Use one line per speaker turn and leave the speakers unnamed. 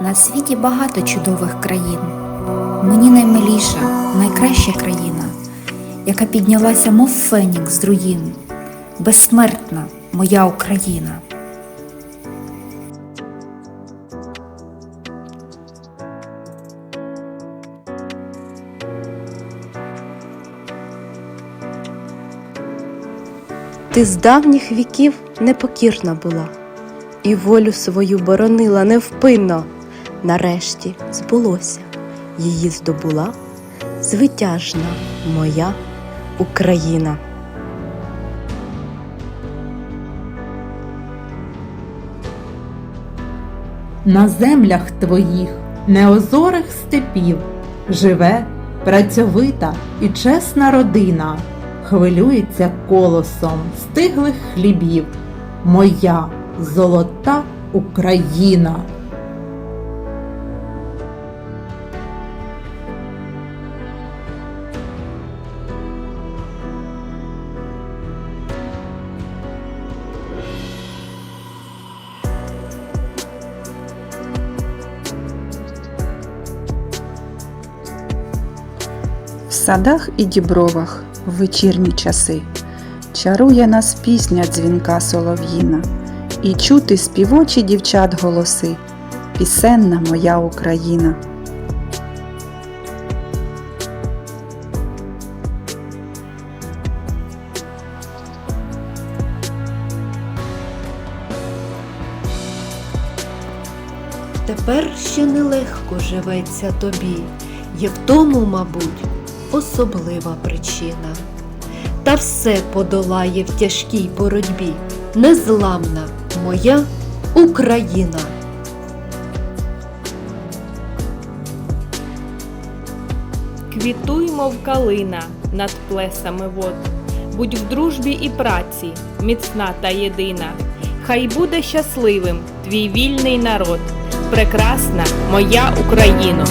На світі багато чудових країн. Мені наймиліша, найкраща країна, яка піднялася, мов фенікс з руїн, безсмертна моя Україна.
Ти з давніх віків непокірна була, і волю свою боронила невпинно. Нарешті збулося, її здобула звитяжна моя Україна.
На землях твоїх неозорих степів живе працьовита і чесна родина, хвилюється колосом стиглих хлібів. Моя золота Україна.
Садах і дібровах в вечірні часи. Чарує нас пісня дзвінка солов'їна, і чути співочі дівчат голоси, пісенна моя Україна.
Тепер ще нелегко живеться тобі, є в тому, мабуть, особлива причина. Та все подолає в тяжкій боротьбі незламна моя Україна.
Квітуй, мов калина над плесами вод, будь в дружбі і праці, міцна та єдина. Хай буде щасливим твій вільний народ, прекрасна моя Україно!